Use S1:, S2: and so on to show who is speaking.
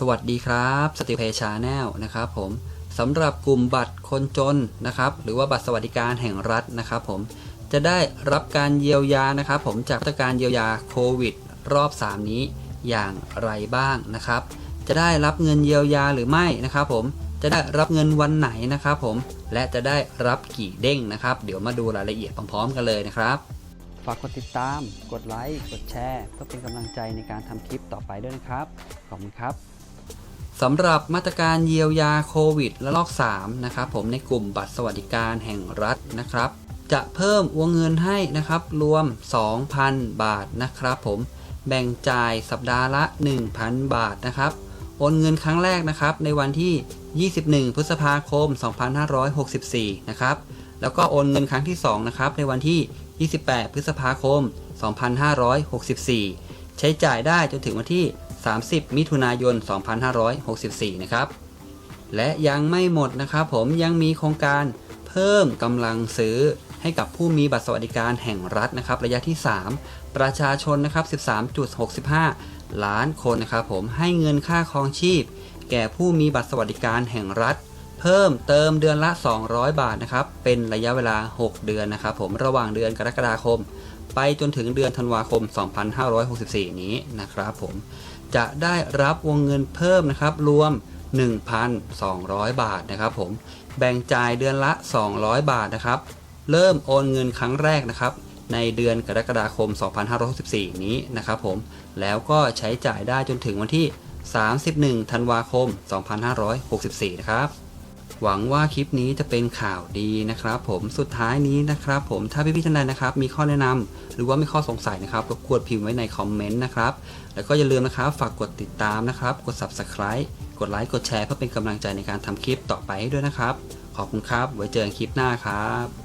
S1: สวัสดีครับสติเพชาแนลนะครับผมสำหรับกลุ่มบัตรคนจนนะครับ หรือว่าบัตรสวัสดิการแห่งรัฐนะครับ ผมจะได้รับการเยียวยานะครับ ผมจากมาตรการเยียวยาโควิด รอบ 3 นี้อย่างไรบ้างนะครับ จะได้รับเงินเยียวยาหรือไม่นะครับผมจะได้รับเงินวันไหนนะครับผมและจะได้รับกี่เด้งนะครับ เดี๋ยวมาดูรายละเอียดพร้อมๆกันเลยนะครับฝากกดติดตาม กดไลค์ กดแชร์ เพื่อเป็นกำลังใจในการทำคลิปต่อไปด้วยนะครับ ขอบคุณครับ สำหรับมาตรการเยียวยาโควิดระลอก 3 นะครับผมในกลุ่มบัตรสวัสดิการแห่งรัฐนะครับ จะเพิ่มวงเงินให้นะครับรวม 2,000 บาทนะครับผมแบ่งจ่ายสัปดาห์ละ 1,000 บาทนะครับ โอนเงินครั้งแรกนะครับในวันที่ 21 พฤษภาคม 2564 นะครับ แล้วก็โอนเงินครั้งที่ 2 นะครับในวันที่ 28 พฤษภาคม 2564 ใช้จ่ายได้จนถึงวันที่ 30 มิถุนายน 2564 นะครับ และยังไม่หมดนะครับผมยังมีโครงการเพิ่มกำลังซื้อให้กับผู้มีบัตรสวัสดิการแห่งรัฐนะครับ ระยะที่ 3 ประชาชนนะครับ 13.65 ล้านคนนะครับผมให้เงินค่าครองชีพ แก่ผู้มีบัตรสวัสดิการแห่งรัฐ พิ่มเติมเดือนละ 200 บาทนะครับ เป็นระยะเวลา 6 เดือนนะครับผมระหว่างเดือนกรกฎาคม ไปจนถึงเดือนธันวาคม 2564 นี้นะครับผมจะได้รับวงเงินเพิ่มนะครับรวม 1,200 บาทนะครับผมแบ่งจ่ายเดือนละ 200 บาทนะครับ เริ่มโอนเงินครั้งแรกนะครับ ในเดือนกรกฎาคม 2564 นี้นะครับผมแล้วก็ใช้จ่ายได้จนถึงวันที่ 31 ธันวาคม 2564 นะครับ หวังว่าคลิปนี้จะเป็นข่าวดีนะครับ ผมสุดท้ายนี้นะครับ ผมถ้าพี่ๆท่านใดนะครับ มีข้อแนะนำหรือว่ามีข้อสงสัยนะครับรบกวนพิมพ์ไว้ในคอมเมนต์นะครับ แล้วก็อย่าลืมนะครับฝากกดติดตามนะครับ กด subscribe กดไลค์กดแชร์เพื่อเป็นกำลังใจในการทำคลิปต่อไปให้ด้วยนะครับ ขอบคุณครับไว้เจอกันคลิปหน้าครับ